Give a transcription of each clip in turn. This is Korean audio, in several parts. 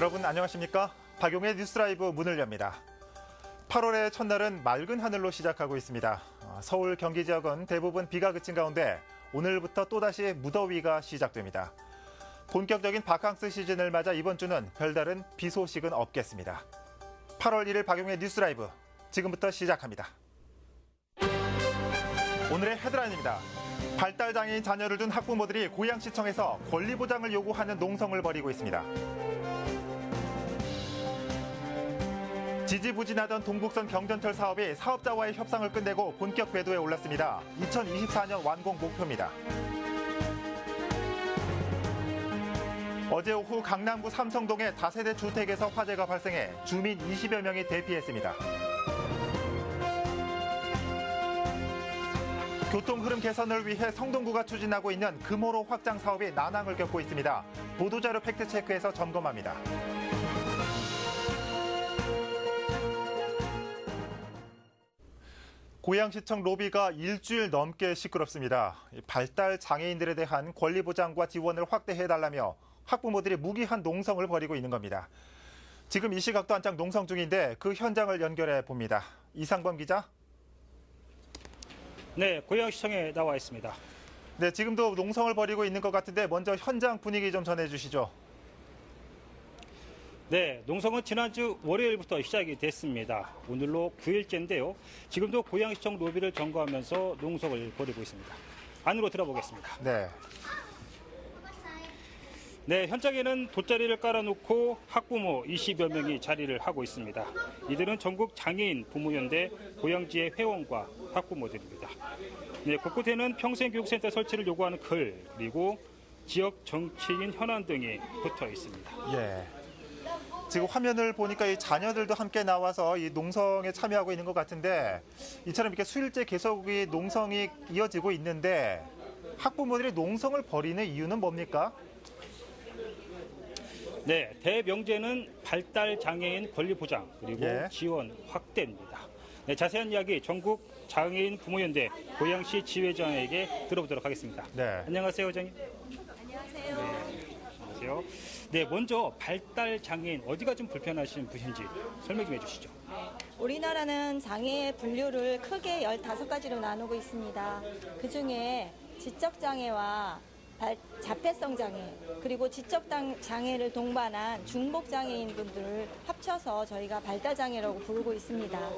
여러분 안녕하십니까? 박용의 뉴스라이브 문을 엽니다. 8월의 첫날은 맑은 하늘로 시작하고 있습니다. 어, 서울 경기 지역은 대부분 비가 그친 가운데 오늘부터 또다시 무더위가 시작됩니다. 본격적인 바캉스 시즌을 맞아 이번 주는 별다른 비 소식은 없겠습니다. 8월 1일 박용의 뉴스라이브 지금부터 시작합니다. 오늘의 헤드라인입니다. 발달 장애인 자녀를 둔 학부모들이 고양시청에서 권리 보장을 요구하는 농성을 벌이고 있습니다. 지지부진하던 동북선 경전철 사업이 사업자와의 협상을 끝내고 본격 궤도에 올랐습니다. 2024년 완공 목표입니다. 어제 오후 강남구 삼성동의 다세대 주택에서 화재가 발생해 주민 20여 명이 대피했습니다. 교통 흐름 개선을 위해 성동구가 추진하고 있는 금호로 확장 사업이 난항을 겪고 있습니다. 보도자료 팩트체크에서 점검합니다. 고양시청 로비가 일주일 넘게 시끄럽습니다. 이 발달 장애인들에 대한 권리 보장과 지원을 확대해달라며 학부모들이 무기한 농성을 벌이고 있는 겁니다. 지금 이 시각도 한창 농성 중인데 그 현장을 연결해 봅니다. 이상범 기자. 네, 고양시청에 나와 있습니다. 네, 지금도 농성을 벌이고 있는 것 같은데 먼저 현장 분위기 좀 전해 주시죠. 네, 농성은 지난주 월요일부터 시작이 됐습니다. 오늘로 9일째인데요. 지금도 고양시청 로비를 점거하면서 농성을 벌이고 있습니다. 안으로 들어보겠습니다. 네. 네, 현장에는 돗자리를 깔아놓고 학부모 20여 명이 자리를 하고 있습니다. 이들은 전국 장애인 부모연대 고양지의 회원과 학부모들입니다. 네, 곳곳에는 평생교육센터 설치를 요구하는 글 그리고 지역 정치인 현안 등이 붙어 있습니다. 예. 지금 화면을 보니까 이 자녀들도 함께 나와서 이 농성에 참여하고 있는 것 같은데 이처럼 이렇게 수일째 계속 이 농성이 이어지고 있는데 학부모들이 농성을 벌이는 이유는 뭡니까? 네, 대명제는 발달 장애인 권리 보장 그리고 예. 지원 확대입니다. 네, 자세한 이야기 전국 장애인 부모연대 고양시 지회장에게 들어보도록 하겠습니다. 네. 안녕하세요, 회장님. 안녕하세요. 안녕하세요. 네, 먼저 발달 장애인 어디가 좀 불편하신 분인지 설명 좀 해주시죠. 우리나라는 장애 분류를 크게 15가지로 나누고 있습니다. 그 중에 지적장애와 발- 자폐성 장애, 그리고 지적당 장애를 동반한 중복 장애인 분들을 합쳐서 저희가 발달 장애라고 부르고 있습니다.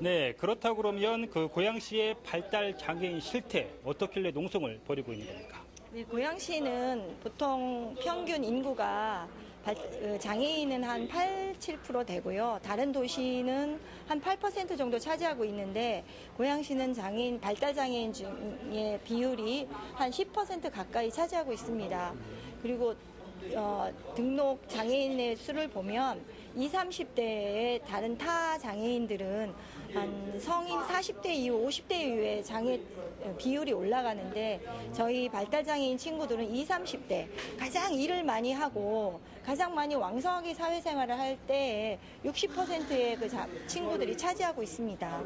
네, 그렇다고 그러면 그 고양시의 발달 장애인 실태 어떻길래 농성을 벌이고 있는 겁니까? 네, 고양시는 보통 평균 인구가 발- 어, 장애인은 한 8, 7% 되고요. 다른 도시는 한 8% 정도 차지하고 있는데 고양시는 장애인 발달 장애인 중의 비율이 한 10% 가까이 차지하고 있습니다. 그리고 어, 등록 장애인의 수를 보면 20, 30대의 다른 타 장애인들은 한 성인 40대 이후 50대 이후에 장애 비율이 올라가는데 저희 발달 장애인 친구들은 20, 30대 가장 일을 많이 하고 가장 많이 왕성하게 사회생활을 할 때에 60%의 그 자- 친구들이 차지하고 있습니다.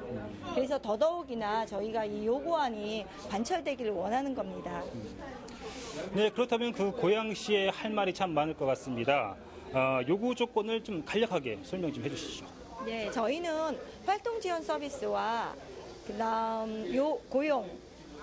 그래서 더더욱이나 저희가 이 요구안이 관철되기를 원하는 겁니다. 네, 그렇다면 그 고양시에 할 말이 참 많을 것 같습니다. 어, 요구 조건을 좀 간략하게 설명 좀 해주시죠. 네, 저희는 활동 지원 서비스와 그다음 요 고용,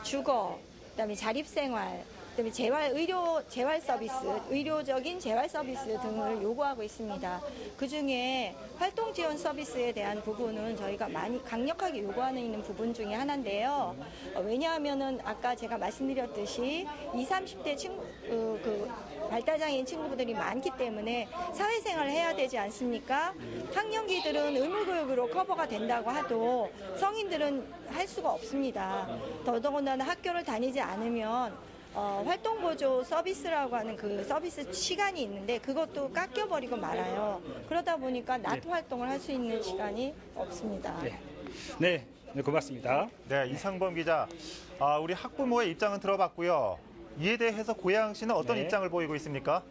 주거, 그다음에 자립 생활, 그다음에 재활 의료 재활 서비스, 의료적인 재활 서비스 등을 요구하고 있습니다. 그 중에 활동 지원 서비스에 대한 부분은 저희가 많이 강력하게 요구하는 있는 부분 중에 하나인데요. 어, 왜냐하면은 아까 제가 말씀드렸듯이 20, 30대 친구 그, 그 발달장애인 친구들이 많기 때문에 사회생활을 해야 되지 않습니까? 학령기들은 의무교육으로 커버가 된다고 하도 성인들은 할 수가 없습니다. 더더군다나 학교를 다니지 않으면 어, 활동 보조 서비스라고 하는 그 서비스 시간이 있는데 그것도 깎여버리고 말아요. 그러다 보니까 낮 활동을 할 수 있는 시간이 없습니다. 네, 네, 네 고맙습니다. 네, 이상범 기자. 아, 우리 학부모의 입장은 들어봤고요. 이에 대해서 고양시는 어떤 네. 입장을 보이고 있습니까?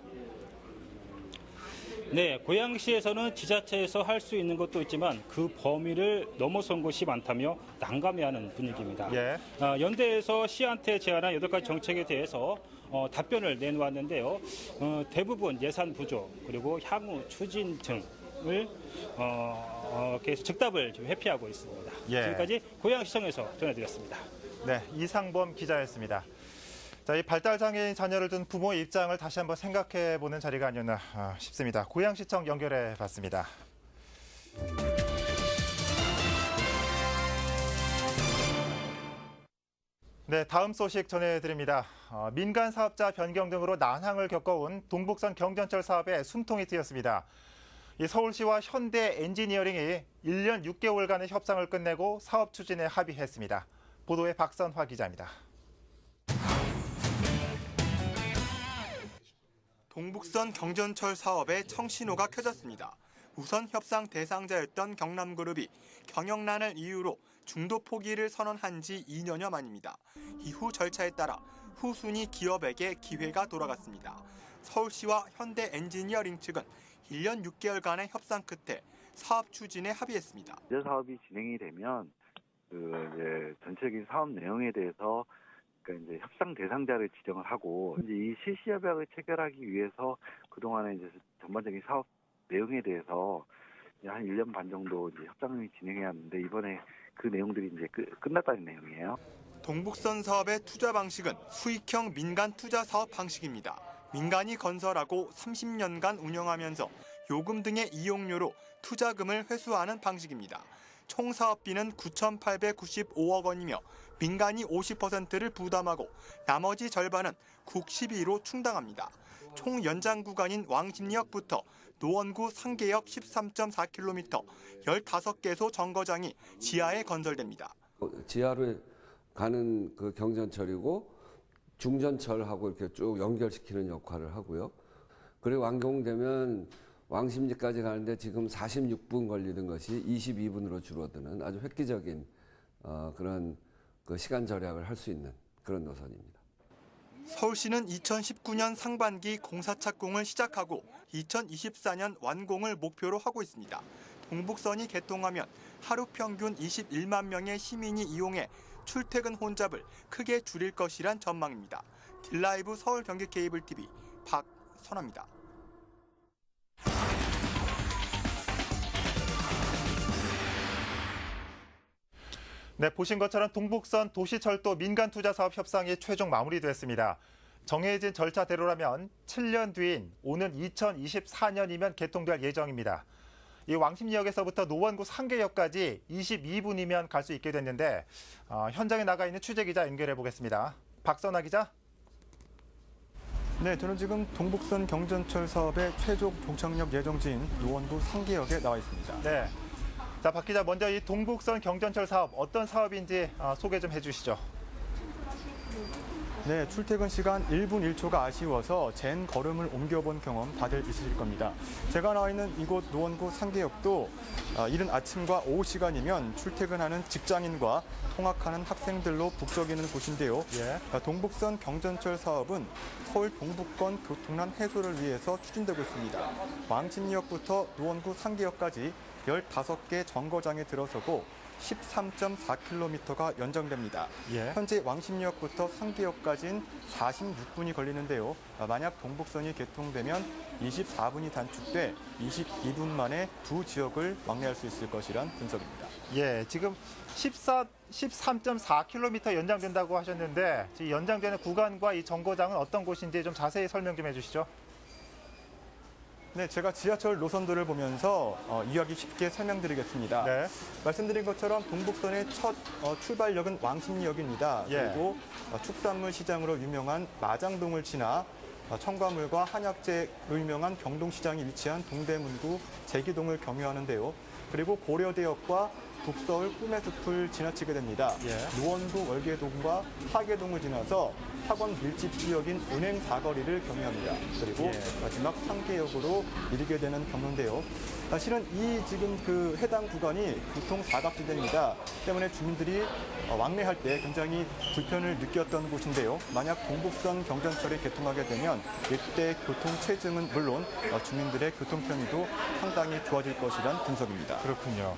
네, 고양시에서는 지자체에서 할 수 있는 것도 있지만 그 범위를 넘어선 곳이 많다며 난감해하는 분위기입니다. 예. 아, 연대에서 시한테 제안한 여덟 가지 정책에 대해서 어, 답변을 내놓았는데요. 어, 대부분 예산 부족 그리고 향후 추진 등을 어, 어, 계속 즉답을 지금 회피하고 있습니다. 예. 지금까지 고양시청에서 전해드렸습니다. 네, 이상범 기자였습니다. 자, 이 발달 장애인 자녀를 둔 부모의 입장을 다시 한번 생각해 보는 자리가 아니었나 아, 싶습니다. 고양시청 연결해 봤습니다. 네, 다음 소식 전해드립니다. 어, 민간 사업자 변경 등으로 난항을 겪어온 동북선 경전철 사업에 숨통이 트였습니다. 이 서울시와 현대 엔지니어링이 1년 6개월간의 협상을 끝내고 사업 추진에 합의했습니다. 보도에 박선화 기자입니다. 동북선 경전철 사업에 청신호가 켜졌습니다. 우선 협상 대상자였던 경남그룹이 경영난을 이유로 중도 포기를 선언한 지 2년여 만입니다. 이후 절차에 따라 후순위 기업에게 기회가 돌아갔습니다. 서울시와 현대 엔지니어링 측은 1년 6개월간의 협상 끝에 사업 추진에 합의했습니다. 이제 사업이 진행이 되면 그 이제 전체적인 사업 내용에 대해서 그러니까 이제 협상 대상자를 지정을 하고 이제 이 실시 협약을 체결하기 위해서 그동안에 이제 전반적인 사업 내용에 대해서 한 1년 반 정도 이제 협상을 진행해야 하는데 이번에 그 내용들이 이제 끝, 끝났다는 내용이에요. 동북선 사업의 투자 방식은 수익형 민간 투자 사업 방식입니다. 민간이 건설하고 30년간 운영하면서 요금 등의 이용료로 투자금을 회수하는 방식입니다. 총 사업비는 9,895억 원이며 민간이 50%를 부담하고 나머지 절반은 국시비로 충당합니다. 총 연장 구간인 왕십리역부터 노원구 상계역 13.4km 15개소 정거장이 지하에 건설됩니다. 어, 지하로 가는 그 경전철이고 중전철하고 이렇게 쭉 연결시키는 역할을 하고요. 그리고 완공되면 왕십리까지 가는데 지금 46분 걸리는 것이 22분으로 줄어드는 아주 획기적인 어, 그런 그 시간 절약을 할 수 있는 그런 노선입니다. 서울시는 2019년 상반기 공사 착공을 시작하고 2024년 완공을 목표로 하고 있습니다. 동북선이 개통하면 하루 평균 21만 명의 시민이 이용해 출퇴근 혼잡을 크게 줄일 것이란 전망입니다. 딜라이브 서울 경기 케이블 TV 박선아입니다. 네, 보신 것처럼 동북선 도시철도 민간 투자 사업 협상이 최종 마무리됐습니다. 정해진 절차대로라면 7년 뒤인 오는 2024년이면 개통될 예정입니다. 이 왕십리역에서부터 노원구 상계역까지 22분이면 갈 수 있게 됐는데 어, 현장에 나가 있는 취재 기자 연결해 보겠습니다. 박선아 기자. 네, 저는 지금 동북선 경전철 사업의 최종 종착역 예정지인 노원구 상계역에 나와 있습니다. 네. 자, 박 기자 먼저 이 동북선 경전철 사업 어떤 사업인지 어, 소개 좀 해주시죠. 네, 출퇴근 시간 1분 1초가 아쉬워서 젠 걸음을 옮겨본 경험 다들 있으실 겁니다. 제가 나와 있는 이곳 노원구 상계역도 어, 이른 아침과 오후 시간이면 출퇴근하는 직장인과 통학하는 학생들로 북적이는 곳인데요. 예. 어, 동북선 경전철 사업은 서울 동북권 교통난 해소를 위해서 추진되고 있습니다. 왕십리역부터 노원구 상계역까지 15개 정거장에 들어서고 13.4km가 연장됩니다. 예. 현재 왕십리역부터 상계역까지는 46분이 걸리는데요. 아, 만약 동북선이 개통되면 24분이 단축돼 22분 만에 두 지역을 왕래할 수 있을 것이란 분석입니다. 예, 지금 14, 13.4km 연장된다고 하셨는데 이 연장되는 구간과 이 정거장은 어떤 곳인지 좀 자세히 설명 좀 해주시죠. 네, 제가 지하철 노선도를 보면서 어, 이해하기 쉽게 설명드리겠습니다. 네. 말씀드린 것처럼 동북선의 첫 어, 출발역은 왕십리역입니다. 예. 그리고 어, 축산물 시장으로 유명한 마장동을 지나 어, 청과물과 한약재로 유명한 경동시장이 위치한 동대문구 제기동을 경유하는데요. 그리고 고려대역과 북서울 꿈의 숲을 지나치게 됩니다. 예. 노원구 월계동과 하계동을 지나서 학원 밀집 지역인 은행 사거리를 경유합니다. 그리고 예. 마지막 상계역으로 이르게 되는 경로인데요. 사실은 이 지금 그 해당 구간이 교통 사각지대입니다. 때문에 주민들이 어, 왕래할 때 굉장히 불편을 느꼈던 곳인데요. 만약 동북선 경전철이 개통하게 되면 이때 교통 체증은 물론 어, 주민들의 교통 편의도 상당히 좋아질 것이란 분석입니다. 그렇군요.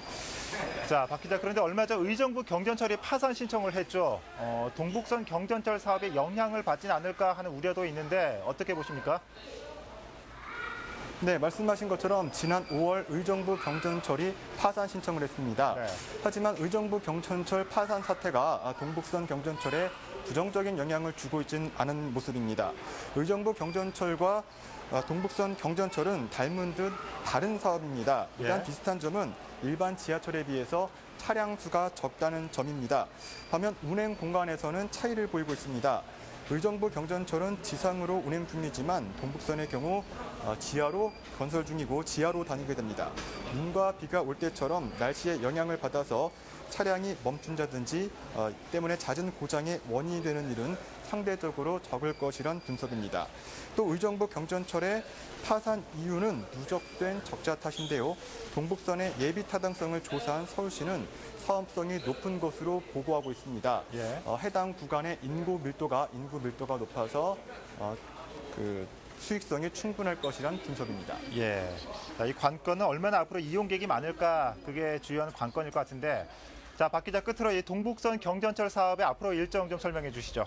자, 박 기자 그런데 얼마 전 의정부 경전철이 파산 신청을 했죠. 어, 동북선 경전철 사업에 영향을 받진 않을까 하는 우려도 있는데 어떻게 보십니까? 네, 말씀하신 것처럼 지난 5월 의정부 경전철이 파산 신청을 했습니다. 네. 하지만 의정부 경전철 파산 사태가 동북선 경전철에 부정적인 영향을 주고 있지는 않은 모습입니다. 의정부 경전철과 동북선 경전철은 닮은 듯 다른 사업입니다. 일단 예. 비슷한 점은 일반 지하철에 비해서 차량 수가 적다는 점입니다. 반면 운행 공간에서는 차이를 보이고 있습니다. 의정부 경전철은 지상으로 운행 중이지만 동북선의 경우 어, 지하로 건설 중이고 지하로 다니게 됩니다. 눈과 비가 올 때처럼 날씨에 영향을 받아서 차량이 멈춘다든지 어, 때문에 잦은 고장의 원인이 되는 일은 상대적으로 적을 것이란 분석입니다. 또 의정부 경전철의 파산 이유는 누적된 적자 탓인데요. 동북선의 예비 타당성을 조사한 서울시는 사업성이 높은 것으로 보고하고 있습니다. 예. 어, 해당 구간의 인구 밀도가 인구 밀도가 높아서 어, 그 수익성이 충분할 것이란 분석입니다. 예. 자, 이 관건은 얼마나 앞으로 이용객이 많을까 그게 주요한 관건일 것 같은데 자, 박 기자 끝으로 이 동북선 경전철 사업의 앞으로 일정 좀 설명해 주시죠.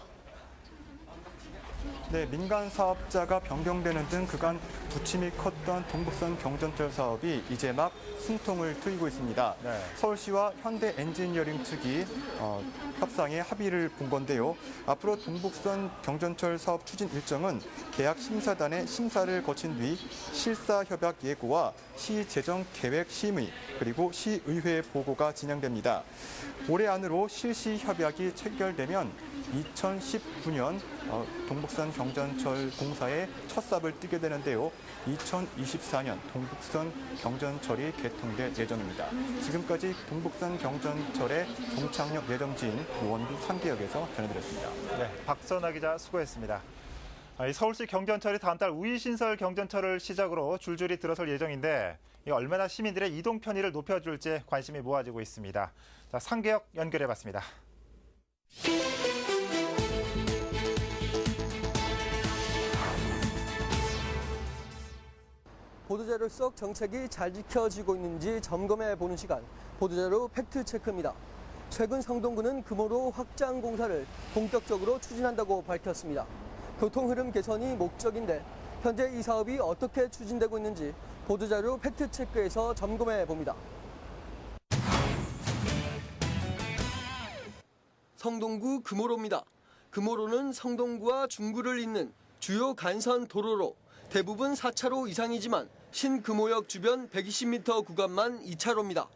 네, 민간 사업자가 변경되는 등 그간 부침이 컸던 동북선 경전철 사업이 이제 막 숨통을 트이고 있습니다. 네. 서울시와 현대 엔지니어링 측이 어, 협상에 합의를 본 건데요. 앞으로 동북선 경전철 사업 추진 일정은 계약 심사단의 심사를 거친 뒤 실사 협약 예고와 시 재정 계획 심의 그리고 시의회 보고가 진행됩니다. 올해 안으로 실시 협약이 체결되면 2019년 어, 동북선 경전철 공사에 첫 삽을 뜨게 되는데요. 2024년 동북선 경전철이 개통될 예정입니다. 지금까지 동북선 경전철의 동창역 예정지인 원구 3개역에서 전해드렸습니다. 네, 박선아 기자 수고했습니다. 아, 이 서울시 경전철이 다음 달 우이신설 경전철을 시작으로 줄줄이 들어설 예정인데 이 얼마나 시민들의 이동 편의를 높여줄지 관심이 모아지고 있습니다. 자, 상계역 연결해봤습니다. 보도자료 속 정책이 잘 지켜지고 있는지 점검해 보는 시간 보도자료 팩트 체크입니다. 최근 성동구는 금호로 확장 공사를 본격적으로 추진한다고 밝혔습니다. 교통 흐름 개선이 목적인데 현재 이 사업이 어떻게 추진되고 있는지 보도자료 팩트 체크에서 점검해 봅니다. 성동구 금호로입니다. 금호로는 성동구와 중구를 잇는 주요 간선 도로로 대부분 4차로 이상이지만 신금호역 주변 120m 구간만 2차로입니다.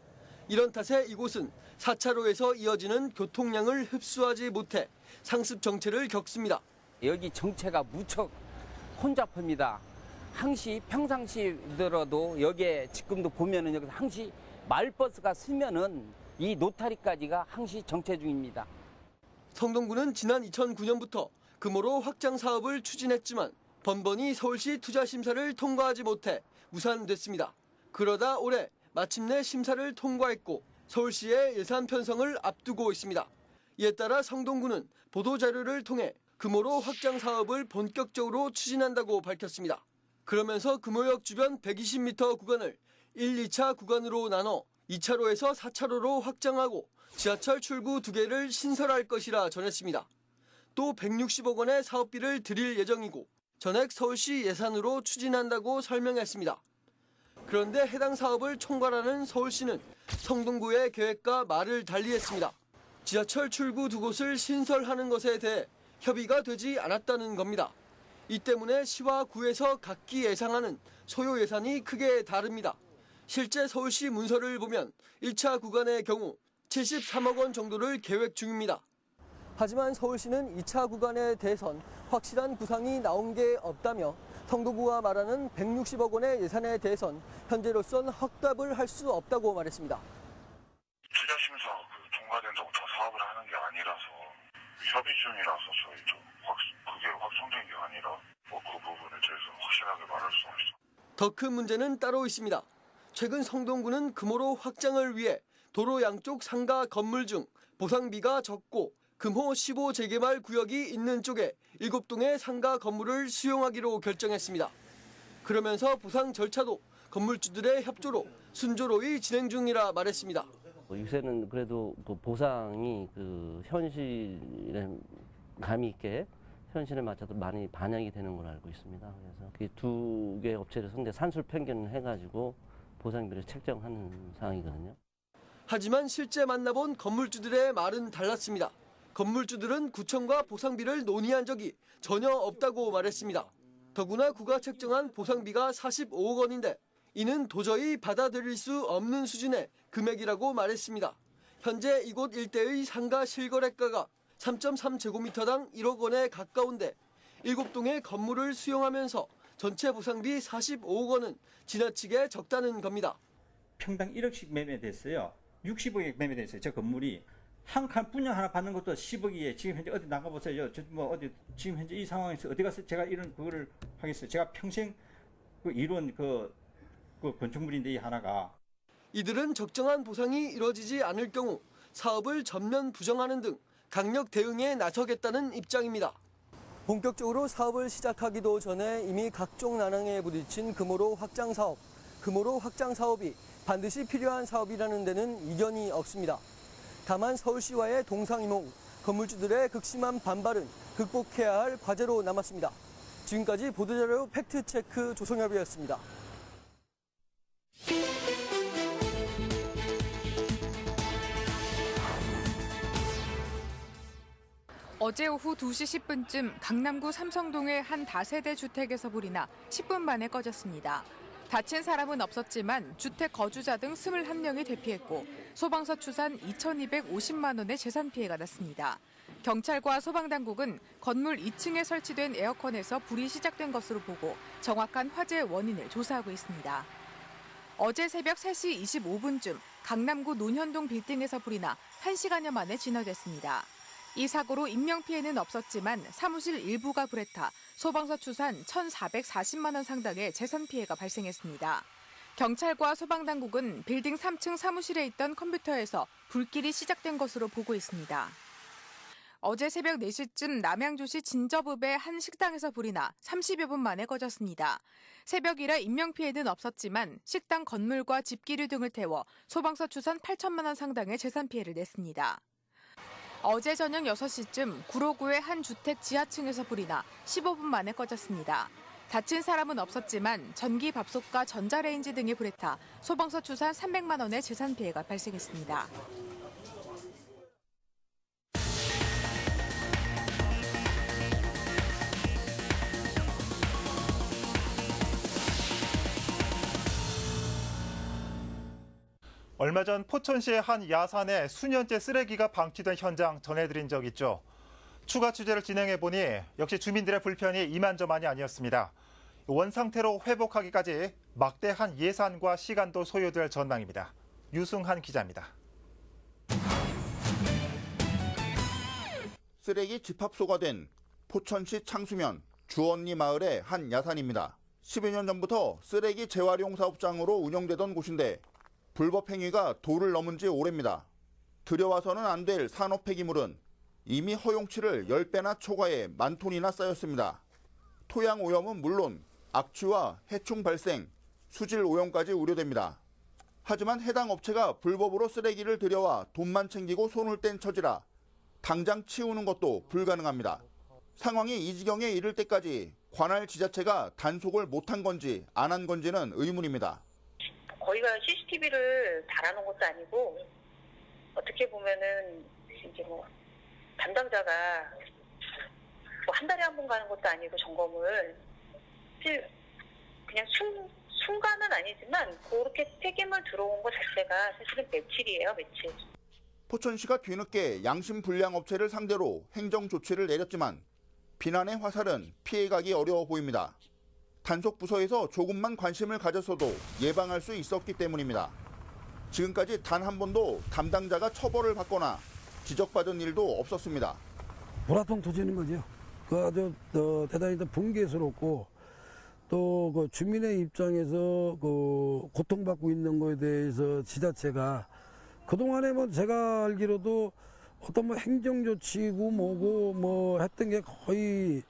이런 탓에 이곳은 4차로에서 이어지는 교통량을 흡수하지 못해 상습 정체를 겪습니다. 여기 정체가 무척 혼잡합니다. 항시 평상시더라도 여기에 지금도 보면은 여기 항시 마을버스가 쓰면은 이 노타리까지가 항시 정체 중입니다. 성동구는 지난 2009년부터 금호로 확장 사업을 추진했지만 번번이 서울시 투자 심사를 통과하지 못해 무산됐습니다. 그러다 올해 마침내 심사를 통과했고 서울시의 예산 편성을 앞두고 있습니다. 이에 따라 성동구는 보도 자료를 통해 금호로 확장 사업을 본격적으로 추진한다고 밝혔습니다. 그러면서 금호역 주변 120m 구간을 1, 2차 구간으로 나눠 2차로에서 4차로로 확장하고 지하철 출구 두 개를 신설할 것이라 전했습니다. 또 160억 원의 사업비를 들일 예정이고 전액 서울시 예산으로 추진한다고 설명했습니다. 그런데 해당 사업을 총괄하는 서울시는 성동구의 계획과 말을 달리했습니다. 지하철 출구 두 곳을 신설하는 것에 대해 협의가 되지 않았다는 겁니다. 이 때문에 시와 구에서 각기 예상하는 소요 예산이 크게 다릅니다. 실제 서울시 문서를 보면 1차 구간의 경우 73억 원 정도를 계획 중입니다. 하지만 서울시는 2차 구간에 대해선 확실한 구상이 나온 게 없다며 성동구가 말하는 160억 원의 예산에 대해선 현재로선 확답을 할 수 없다고 말했습니다. 투자 심사 그 통과된다고 더 사업을 하는 게 아니라서 협의 중이라서 저희 좀 확, 그게 확정된 게 아니라 뭐 그 부분에 대해서 확실하게 말할 수 없어요. 더큰 문제는 따로 있습니다. 최근 성동구는 금호로 확장을 위해 도로 양쪽 상가 건물 중 보상비가 적고 금호 15 재개발 구역이 있는 쪽에 7동의 상가 건물을 수용하기로 결정했습니다. 그러면서 보상 절차도 건물주들의 협조로 순조로이 진행 중이라 말했습니다. 요새는 그래도 그 보상이 그 현실에 감이 있게 현실에 맞춰서 많이 반영이 되는 걸로 알고 있습니다. 그래서 그 두 개 업체를 상대 산술 평균을 해가지고 보상비를 책정하는 상황이거든요. 하지만 실제 만나본 건물주들의 말은 달랐습니다. 건물주들은 구청과 보상비를 논의한 적이 전혀 없다고 말했습니다. 더구나 구가 책정한 보상비가 45억 원인데 이는 도저히 받아들일 수 없는 수준의 금액이라고 말했습니다. 현재 이곳 일대의 상가 실거래가가 3.3제곱미터당 1억 원에 가까운데 7동의 건물을 수용하면서 전체 보상비 45억 원은 지나치게 적다는 겁니다. 평당 1억씩 매매됐어요. 60억에 매매됐어요. 저 건물이 한 칸 분양 하나 받는 것도 10억이에 지금 현재 어디 나가보세요. 저뭐 어디 지금 현재 이 상황에서 어디 가서 제가 이런 그거를 하겠어요. 제가 평생 그 이룬 그, 그 건축물인데 이 하나가 이들은 적정한 보상이 이뤄지지 않을 경우 사업을 전면 부정하는 등 강력 대응에 나서겠다는 입장입니다. 본격적으로 사업을 시작하기도 전에 이미 각종 난항에 부딪힌 금호로 확장 사업. 금호로 확장 사업이 반드시 필요한 사업이라는 데는 이견이 없습니다. 다만 서울시와의 동상이몽, 건물주들의 극심한 반발은 극복해야 할 과제로 남았습니다. 지금까지 보도자료 팩트체크 조성엽이었습니다. 어제 오후 2시 10분쯤 강남구 삼성동의 한 다세대 주택에서 불이 나 10분 만에 꺼졌습니다. 다친 사람은 없었지만 주택 거주자 등 21명이 대피했고 소방서 추산 2,250만 원의 재산 피해가 났습니다. 경찰과 소방당국은 건물 2층에 설치된 에어컨에서 불이 시작된 것으로 보고 정확한 화재 원인을 조사하고 있습니다. 어제 새벽 3시 25분쯤 강남구 논현동 빌딩에서 불이 나 1시간여 만에 진화됐습니다. 이 사고로 인명피해는 없었지만 사무실 일부가 불에 타 소방서 추산 1,440만 원 상당의 재산 피해가 발생했습니다. 경찰과 소방당국은 빌딩 3층 사무실에 있던 컴퓨터에서 불길이 시작된 것으로 보고 있습니다. 어제 새벽 4시쯤 남양주시 진저읍의 한 식당에서 불이 나 30여 분 만에 꺼졌습니다. 새벽이라 인명피해는 없었지만 식당 건물과 집기류 등을 태워 소방서 추산 8천만 원 상당의 재산 피해를 냈습니다. 어제 저녁 6시쯤 구로구의 한 주택 지하층에서 불이 나 15분 만에 꺼졌습니다. 다친 사람은 없었지만 전기 밥솥과 전자레인지 등이 불에 타 소방서 추산 300만 원의 재산 피해가 발생했습니다. 얼마 전 포천시의 한 야산에 수년째 쓰레기가 방치된 현장 전해드린 적 있죠. 추가 취재를 진행해 보니 역시 주민들의 불편이 이만저만이 아니었습니다. 원 상태로 회복하기까지 막대한 예산과 시간도 소요될 전망입니다. 유승한 기자입니다. 쓰레기 집합소가 된 포천시 창수면 주언니 마을의 한 야산입니다. 10여 년 전부터 쓰레기 재활용 사업장으로 운영되던 곳인데 불법 행위가 도를 넘은 지 오래입니다. 들여와서는 안 될 산업 폐기물은 이미 허용치를 10배나 초과해 만 톤이나 쌓였습니다. 토양 오염은 물론 악취와 해충 발생, 수질 오염까지 우려됩니다. 하지만 해당 업체가 불법으로 쓰레기를 들여와 돈만 챙기고 손을 뗀 처지라 당장 치우는 것도 불가능합니다. 상황이 이 지경에 이를 때까지 관할 지자체가 단속을 못한 건지 안 한 건지는 의문입니다. 거기가 CCTV를 달아놓은 것도 아니고 어떻게 보면은 이제 뭐 담당자가 뭐 한 달에 한 번 가는 것도 아니고 점검을 그냥 순 순간은 아니지만 그렇게 폐기물 들어온 것 자체가 사실은 며칠이에요 며칠. 포천시가 뒤늦게 양심 불량 업체를 상대로 행정 조치를 내렸지만 비난의 화살은 피해가기 어려워 보입니다. 단속 부서에서 조금만 관심을 가졌어도 예방할 수 있었기 때문입니다. 지금까지 단 한 번도 담당자가 처벌을 받거나 지적받은 일도 없었습니다. 보라통 터지는 거죠. 그 아주 어, 대단히 또 분개스럽고 또 그 주민의 입장에서 그 고통받고 있는 거에 대해서 지자체가 그동안에 뭐 제가 알기로도 어떤 뭐 행정조치고 뭐고 뭐 했던 게 거의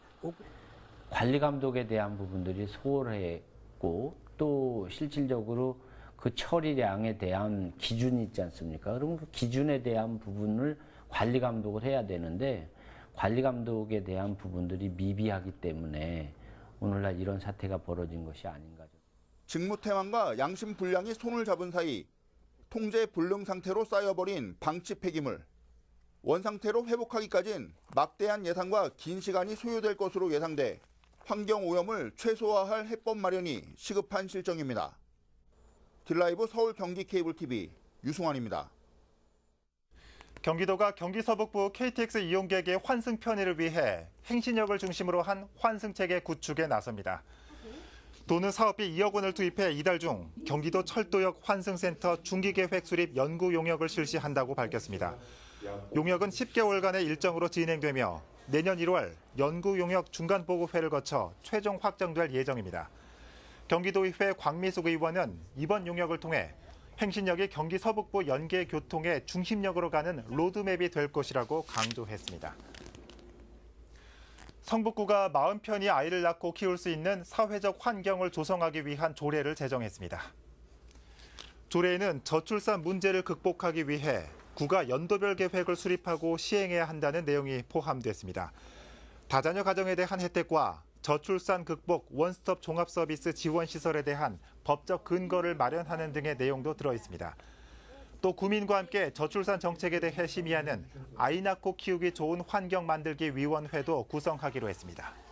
관리 감독에 대한 부분들이 소홀했고 또 실질적으로 그 처리량에 대한 기준이 있지 않습니까? 그러면 그 기준에 대한 부분을 관리 감독을 해야 되는데 관리 감독에 대한 부분들이 미비하기 때문에 오늘날 이런 사태가 벌어진 것이 아닌가. 직무 태만과 양심 불량이 손을 잡은 사이 통제 불능 상태로 쌓여버린 방치 폐기물. 원상태로 회복하기까진 막대한 예산과 긴 시간이 소요될 것으로 예상돼 환경 오염을 최소화할 해법 마련이 시급한 실정입니다. 딜라이브 서울 경기 케이블 TV 유승환입니다. 경기도가 경기 서북부 KTX 이용객의 환승 편의를 위해 행신역을 중심으로 한 환승 체계 구축에 나섭니다. 도는 사업비 2억 원을 투입해 이달 중 경기도 철도역 환승센터 중기계획 수립 연구 용역을 실시한다고 밝혔습니다. 용역은 10개월간의 일정으로 진행되며 내년 1월 연구 용역 중간 보고회를 거쳐 최종 확정될 예정입니다. 경기도의회 광미숙 의원은 이번 용역을 통해 행신역이 경기 서북부 연계 교통의 중심역으로 가는 로드맵이 될 것이라고 강조했습니다. 성북구가 마음 편히 아이를 낳고 키울 수 있는 사회적 환경을 조성하기 위한 조례를 제정했습니다. 조례에는 저출산 문제를 극복하기 위해 구가 연도별 계획을 수립하고 시행해야 한다는 내용이 포함됐습니다. 다자녀 가정에 대한 혜택과 저출산 극복 원스톱 종합 서비스 지원 시설에 대한 법적 근거를 마련하는 등의 내용도 들어 있습니다. 또 구민과 함께 저출산 정책에 대해 심의하는 아이 낳고 키우기 좋은 환경 만들기 위원회도 구성하기로 했습니다.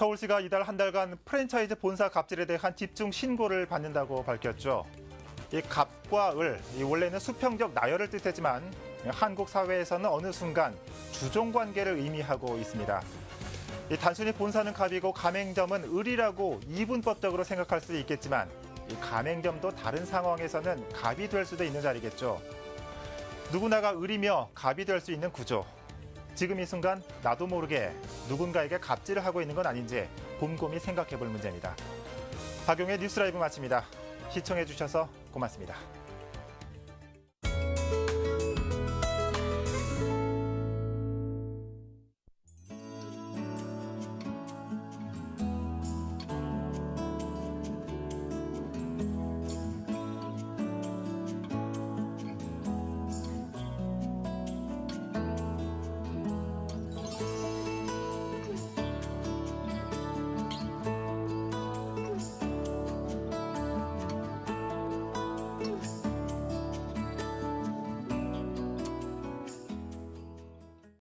서울시가 이달 한 달간 프랜차이즈 본사 갑질에 대한 집중 신고를 받는다고 밝혔죠. 이 갑과 을, 이 원래는 수평적 나열을 뜻했지만 한국 사회에서는 어느 순간 주종 관계를 의미하고 있습니다. 이 단순히 본사는 갑이고 가맹점은 을이라고 이분법적으로 생각할 수도 있겠지만 이 가맹점도 다른 상황에서는 갑이 될 수도 있는 자리겠죠. 누구나가 을이며 갑이 될 수 있는 구조. 지금 이 순간 나도 모르게 누군가에게 갑질을 하고 있는 건 아닌지 곰곰이 생각해 볼 문제입니다. 박용의 뉴스라이브 마칩니다. 시청해 주셔서 고맙습니다.